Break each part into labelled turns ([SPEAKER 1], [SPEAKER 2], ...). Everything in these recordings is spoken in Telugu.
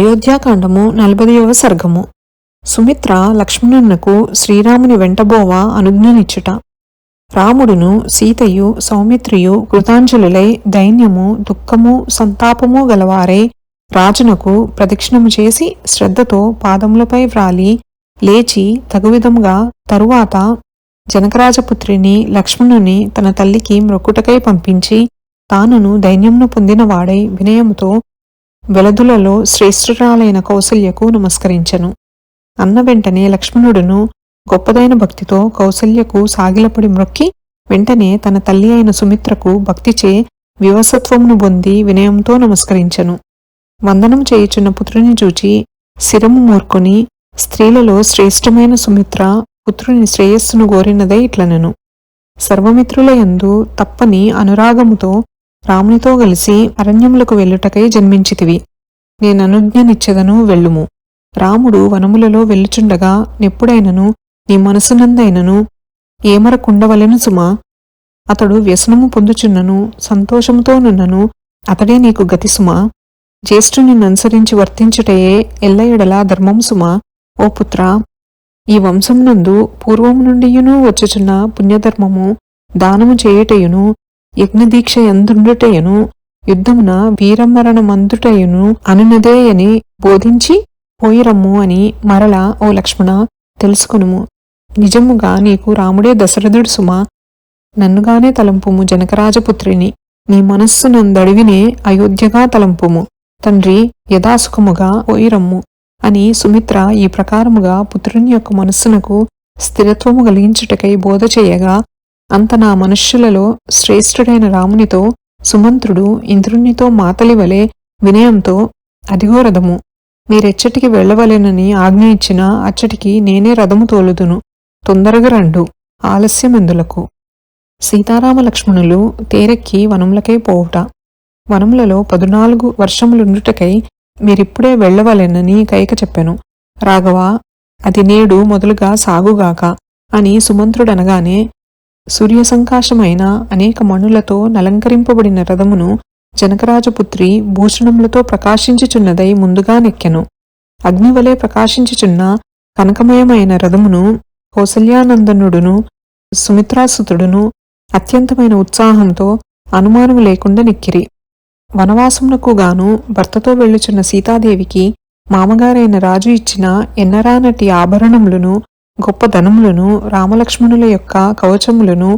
[SPEAKER 1] అయోధ్యాకాండము నలభైవ సర్గము. సుమిత్ర లక్ష్మణునకు శ్రీరాముని వెంటబోవ అనుజ్ఞనిచ్చుట. రాముడును సీతయు సౌమిత్రియు కృతాంజలులై దైన్యము దుఃఖము సంతాపము గలవారై రాజునకు ప్రదక్షిణము చేసి శ్రద్ధతో పాదములపై వ్రాలి లేచి తగువిధముగా తరువాత జనకరాజపుత్రిని లక్ష్మణుని తన తల్లికి మ్రొక్కుటకై పంపించి తానును దైన్యమును పొందినవాడై వినయముతో వెలదులలో శ్రేష్ఠురాలైన కౌసల్యకు నమస్కరించెను. అన్న వెంటనే లక్ష్మణుడును గొప్పదైన భక్తితో కౌసల్యకు సాగిలపడి మ్రొక్కి వెంటనే తన తల్లి అయిన సుమిత్రకు భక్తిచే వివసత్వమును పొంది వినయంతో నమస్కరించెను. వందనం చేయుచున్న పుత్రుని చూచి శిరము మూర్కొని స్త్రీలలో శ్రేష్టమైన సుమిత్ర పుత్రుని శ్రేయస్సును గోరినదే ఇట్లనెను. సర్వమిత్రులయందు తప్పని అనురాగముతో రామునితో కలిసి అరణ్యములకు వెళ్ళుటకై జన్మించితివి. నేననుజ్ఞనిచ్చెదను వెళ్ళుము. రాముడు వనములలో వెళ్ళుచుండగా నెప్పుడైనను నీ మనసునందైనను ఏమరకుండవలెను సుమా. అతడు వ్యసనము పొందుచున్నను సంతోషముతోనున్నను అతడే నీకు గతి సుమా. జ్యేష్ఠుని అనుసరించి వర్తించుటయే ఎల్లయడలా ధర్మం సుమా. ఓ పుత్ర ఈ వంశమునందు పూర్వము నుండియును వచ్చుచున్న పుణ్యధర్మము దానము చేయుటయును యజ్ఞదీక్ష ఎందుండుటయును యుద్ధమున వీరమరణమందుటయును అనునదేయని బోధించి పోయిరమ్ము అని మరల ఓ లక్ష్మణ తెలుసుకునుము. నిజముగా నీకు రాముడే దశరథుడు సుమ. నన్నుగానే తలంపుము జనకరాజపుత్రిని. నీ మనస్సునందడివినే అయోధ్యగా తలంపుము. తండ్రి యథాసుఖముగా పోయిరమ్ము అని సుమిత్ర ఈ ప్రకారముగా పుత్రుని యొక్క మనస్సునకు స్థిరత్వము కలిగించుటకై బోధ చేయగా అంత నా మనుష్యులలో శ్రేష్ఠుడైన రామునితో సుమంత్రుడు ఇంద్రునితో మాతలి వలె వినయంతో అదిగో రథము. మీరెచ్చటికి వెళ్ళవలెనని ఆజ్ఞ ఇచ్చిన అచ్చటికి నేనే రథము తోలుదును. తొందరగా రండు ఆలస్యమెందులకు. సీతారామ లక్ష్మణులు తేరెక్కి వనములకై పోవుట. వనములలో పదునాలుగు వర్షములుండుటకై మీరిప్పుడే వెళ్ళవలెనని కైక చెప్పెను. రాఘవ అది నేడు మొదలుగా సాగుగాక అని సుమంత్రుడనగానే సూర్యసంకాశమైన అనేక మణులతో నలంకరింపబడిన రథమును జనకరాజపుత్రి భూషణములతో ప్రకాశించుచున్నదై ముందుగా నెక్కెను. అగ్నివలే ప్రకాశించుచున్న కనకమయమైన రథమును కౌసల్యానందనుడును సుమిత్రాసుతుడును అత్యంతమైన ఉత్సాహంతో అనుమానము లేకుండా నెక్కిరి. వనవాసమునకు గాను భర్తతో వెళ్ళుచున్న సీతాదేవికి మామగారైన రాజు ఇచ్చిన ఎన్నరానటి ఆభరణములను గొప్ప ధనములను రామలక్ష్మణుల యొక్క కవచములను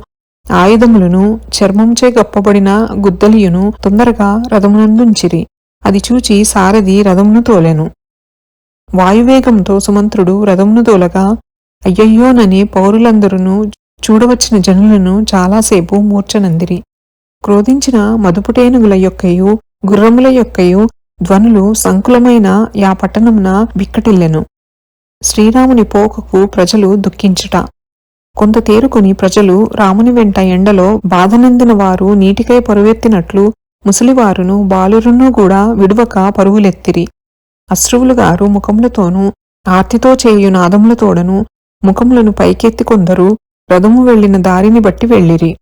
[SPEAKER 1] ఆయుధములను చర్మంచే గప్పబడిన గుద్దలియును తొందరగా రథమునందుంచిరి. అది చూచి సారథి రథమును తోలెను. వాయువేగంతో సుమంత్రుడు రథమును తోలగా అయ్యయ్యోనని పౌరులందరూ చూడవచ్చిన జనులను చాలాసేపు మూర్ఛనందిరి. క్రోధించిన మదుపుటేనుగుల యొక్కయు గుర్రముల యొక్కయు ధ్వనులు సంకులమైన యా పట్టణమున బిక్కటిల్లెను. శ్రీరాముని పోకకు ప్రజలు దుఃఖించుట. కొంత తేరుకుని ప్రజలు రాముని వెంట ఎండలో బాధనందిన వారు నీటికై పరువెత్తినట్లు ముసలివారును బాలురును కూడా విడువక పరుగులెత్తిరి. అశ్రువులు గారు ముఖములతోనూ ఆర్తితో చేయు నాదములతోడను ముఖములను పైకెత్తి కొందరు రథము వెళ్ళిన దారిని బట్టి వెళ్ళిరి.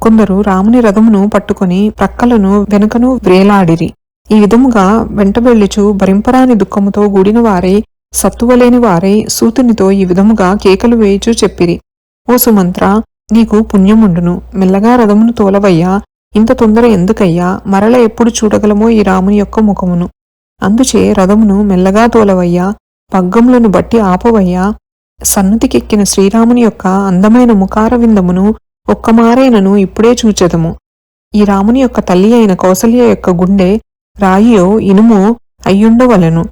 [SPEAKER 1] కొందరు రాముని రథమును పట్టుకొని ప్రక్కలను వెనుకను వ్రేలాడిరి. ఈ విధముగా వెంటబెళ్ళుచు భరింపరాని దుఃఖముతో గూడిన వారై సత్తువలేని వారై సూతునితో ఈ విధముగా కేకలు వేయుచూ చెప్పిరి. ఓ సుమంత్ర నీకు పుణ్యముండును. మెల్లగా రథమును తోలవయ్యా. ఇంత తొందర ఎందుకయ్యా? మరల ఎప్పుడు చూడగలమో ఈ రాముని యొక్క ముఖమును. అందుచే రథమును మెల్లగా తోలవయ్యా. పగ్గములను బట్టి ఆపవయ్యా. సన్నతికెక్కిన శ్రీరాముని యొక్క అందమైన ముఖార విందమును ఒక్కమారైనను ఇప్పుడే చూచెదము. ఈ రాముని యొక్క తల్లి అయిన కౌసల్య యొక్క గుండె రాయియో ఇనుమో అయ్యుండవలెను.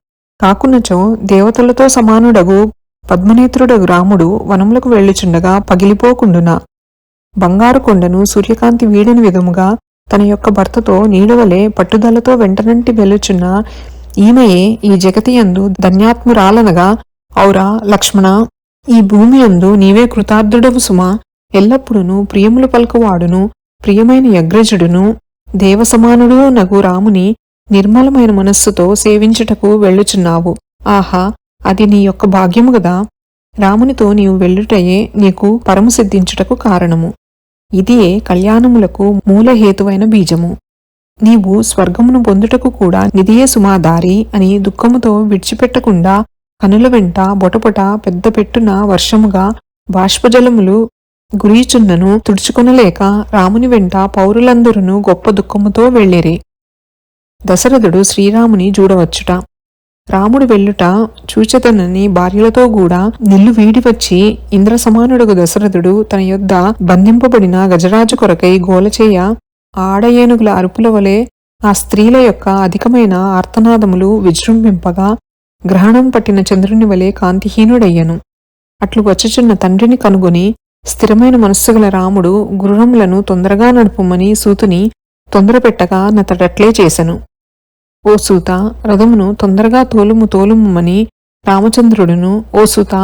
[SPEAKER 1] కాకున్నచో దేవతలతో సమానుడగు పద్మనేత్రుడగు రాముడు వనములకు వెళ్ళుచుండగా పగిలిపోకుండునా. బంగారు కొండను సూర్యకాంతి వీడని విధముగా తన యొక్క భర్తతో నీడవలే పట్టుదలతో వెంటనంటి వెలుచున్న ఈమెయే ఈ జగతి యందు ధన్యాత్మురాలనగా ఔరా లక్ష్మణ ఈ భూమి యందు నీవే కృతార్థుడవు సుమా. ఎల్లప్పుడూ ప్రియములు పలుకువాడును ప్రియమైన యగ్రజుడును దేవసమానుడు నగు రాముని నిర్మలమైన మనస్సుతో సేవించుటకు వెళ్ళుచున్నావు. ఆహా అది నీ యొక్క భాగ్యము గదా? రామునితో నీవు వెళ్ళుటయే నీకు పరము సిద్ధించుటకు కారణము. ఇదియే కళ్యాణములకు మూలహేతువైన బీజము. నీవు స్వర్గమును పొందుటకు కూడా నిధియే సుమాదారి అని దుఃఖముతో విడిచిపెట్టకుండా కనుల వెంట బొటపొట పెద్ద పెట్టున వర్షముగా బాష్పజలములు గురీచున్నను తుడుచుకొనలేక రాముని వెంట పౌరులందరూ గొప్ప దుఃఖముతో వెళ్ళిరి. దశరథుడు శ్రీరాముని చూడవచ్చుట. రాముడు వెళ్ళుట చూచెతనని భార్యలతో కూడా నిల్లు వీడి వచ్చి ఇంద్ర సమానుడుగు దశరథుడు తన యొద్ద బంధింపబడిన గజరాజు కొరకై గోలచేయ ఆడ ఏనుగుల అరుపుల వలె ఆ స్త్రీల యొక్క అధికమైన ఆర్తనాదములు విజృంభింపగా గ్రహణం పట్టిన చంద్రుని వలె కాంతిహీనుడయ్యను. అట్లు వచ్చుచున్న తండ్రిని కనుగొని స్థిరమైన మనస్సు గల రాముడు గుర్రములను తొందరగా నడుపుమని సూతుని తొందరపెట్టగా నతడట్లే చేశను ఓ సూత రథమును తొందరగా తోలుము తోలుమని రామచంద్రుడును ఓ సూత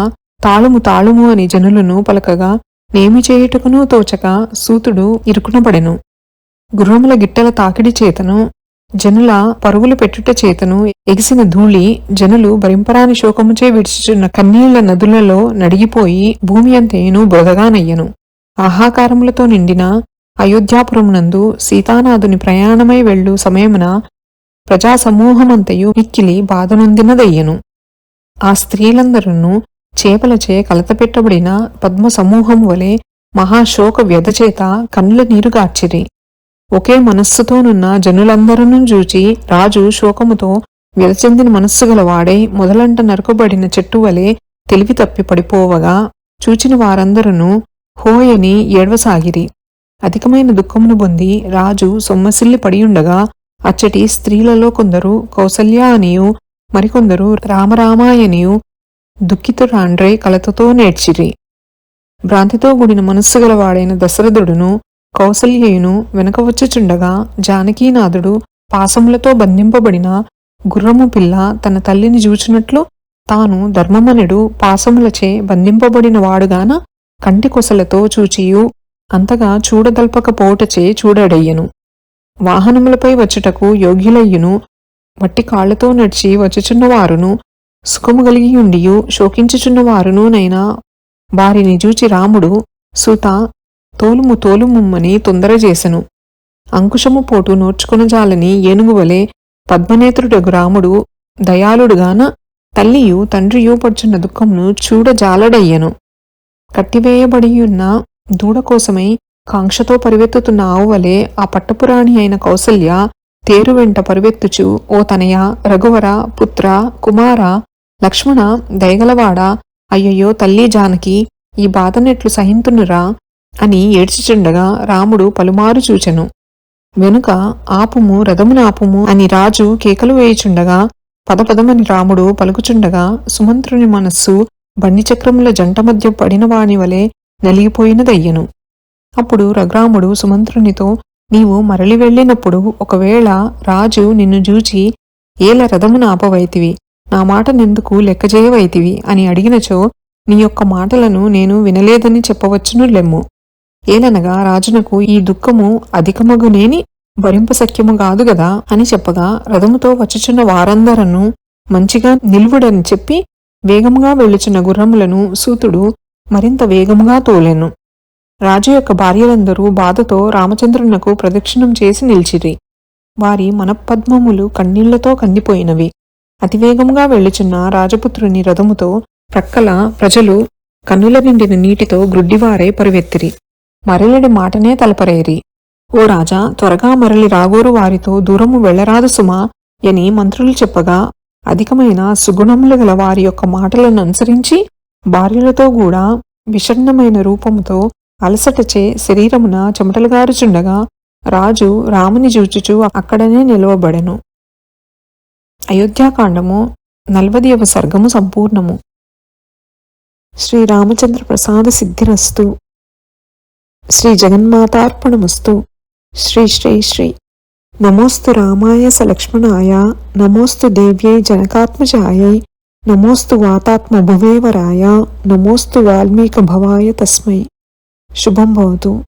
[SPEAKER 1] తాళుము తాళుము అని జనులను పలకగా నేమి చేయుటకునూ తోచక సూతుడు ఇరుకునబడెను. గుర్రముల గిట్టల తాకిడి చేతను జనుల పరుగులు పెట్టుట చేతను ఎగిసిన ధూళి జనులు భరింపరాని శోకముచే విడిచుచున్న కన్నీళ్ళ నదులలో నడిగిపోయి భూమి అంతేను బురదగానయ్యను ఆహాకారములతో నిండిన అయోధ్యాపురమునందు సీతానాథుని ప్రయాణమై వెళ్ళు సమయమున ప్రజాసమూహమంతయు మిక్కిలి బాధనొందినదయ్యను. ఆ స్త్రీలందరూ చేపలచే కలతపెట్టబడిన పద్మసమూహం వలె మహాశోక వ్యధచేత కన్నుల నీరుగార్చిరి. ఒకే మనస్సుతోనున్న జనులందరూ చూచి రాజు శోకముతో వ్యధచెందిన మనస్సు గలవాడై మొదలంట నరకబడిన చెట్టు వలె తెలివి తప్పి పడిపోవగా చూచిన వారందరూ హోయని ఏడవసాగిరి. అధికమైన దుఃఖమును పొంది రాజు సొమ్మసిల్లి పడియుండగా అచ్చటి స్త్రీలలో కొందరు కౌసల్య అనియు మరికొందరు రామరామాయనియు దుఃఖితురాండ్రై కలతతో నేర్చిరి భ్రాంతితో కూడిన మనస్సు గలవాడైన దశరథుడును కౌసల్యయును వెనక వచ్చుచుండగా జానకీనాథుడు పాసములతో బంధింపబడిన గుర్రము పిల్ల తన తల్లిని చూచినట్లు తాను ధర్మమనుడు పాసములచే బంధింపబడిన వాడుగాన కంటికొసలతో చూచియు అంతగా చూడదల్పకపోటచే చూడడయ్యను. వాహనములపై వచ్చుటకు యోగ్యులయ్యును. మట్టి కాళ్ళతో నడిచి వచ్చుచున్నవారును సుఖము కలిగియుండియు శోకించుచున్నవారును నైనా వారిని చూచి రాముడు సుత తోలుము తోలుముమ్మని తొందరజేసెను అంకుశము పోటు నోర్చుకొనజాలని ఏనుగువలే పద్మనేత్రుడగు రాముడు దయాళుడుగాన తల్లియు తండ్రియు పడుచున్న దుఃఖమును చూడజాలడయ్యను. కట్టివేయబడియున్న దూడ కోసమై కాంక్షతో పరివెత్తుతున్న ఆవువలే ఆ పట్టపురాణి అయిన కౌసల్య తేరు వెంట పరివెత్తుచు ఓ తనయ రఘువర పుత్ర కుమార లక్ష్మణ దయగలవాడా? అయ్యయ్యో తల్లి జానకి ఈ బాధనెట్లు సహింతునురా అని ఏడ్చిచుండగా రాముడు పలుమారు చూచెను. వెనుక ఆపుము రథమునాపుము అని రాజు కేకలు వేయుచుండగా పదపదమని రాముడు పలుకుచుండగా సుమంత్రుని మనస్సు బండిచక్రముల జంట మధ్య పడినవాణి వలె నలిగిపోయినదయ్యను. అప్పుడు రఘురాముడు సుమంత్రునితో నీవు మరలి వెళ్ళినప్పుడు ఒకవేళ రాజు నిన్ను జూచి ఏల రథమున ఆపవైతివి నా మాట నిందుకు లెక్కజేయవైతివి అని అడిగినచో నీ యొక్క మాటలను నేను వినలేదని చెప్పవచ్చును లెమ్ము. ఏలనగా రాజునకు ఈ దుఃఖము అధికమగునేని భరింపశక్యము కాదు గదా అని చెప్పగా రథముతో వచ్చుచున్న వారందరను మంచిగా నిలువుడని చెప్పి వేగముగా వెళ్ళుచున్న గుర్రములను సూతుడు మరింత వేగముగా తోలెను. రాజు యొక్క భార్యలందరూ బాధతో రామచంద్రునకు ప్రదక్షిణం చేసి నిలిచిరి. వారి మనపద్మములు కన్నీళ్ళతో కందిపోయినవి. అతివేగంగా వెళ్ళుచున్న రాజపుత్రుని రథముతో ప్రక్కల ప్రజలు కన్నుల నిండిన నీటితో గ్రుడ్డివారై పరివెత్తిరి. మరలిడి మాటనే తలపరేరి. ఓ రాజా త్వరగా మరలి రాగోరు వారితో దూరము వెళ్ళరాదు సుమా అని మంత్రులు చెప్పగా అధికమైన సుగుణములు గల వారి యొక్క మాటలను అనుసరించి భార్యలతో కూడా విషణ్ణమైన రూపముతో అలసటచే శరీరమున చెమటలుగారుచుండగా రాజు రాముని చూచుచూ అక్కడనే నిలవబడెను. అయోధ్యాకాండము నల్వదియవ సర్గము సంపూర్ణము. శ్రీరామచంద్ర ప్రసాద సిద్ధిరస్తు. శ్రీ జగన్మాతార్పణమస్తు. శ్రీ శ్రీ శ్రీ. నమోస్తు రామాయ సలక్ష్మణాయ. నమోస్తు దేవ్యై జనకాత్మజాయై. నమోస్తు వాతాత్మ భువేవరాయ నమోస్తు వాల్మీక భవాయ తస్మై. शुभं भवतु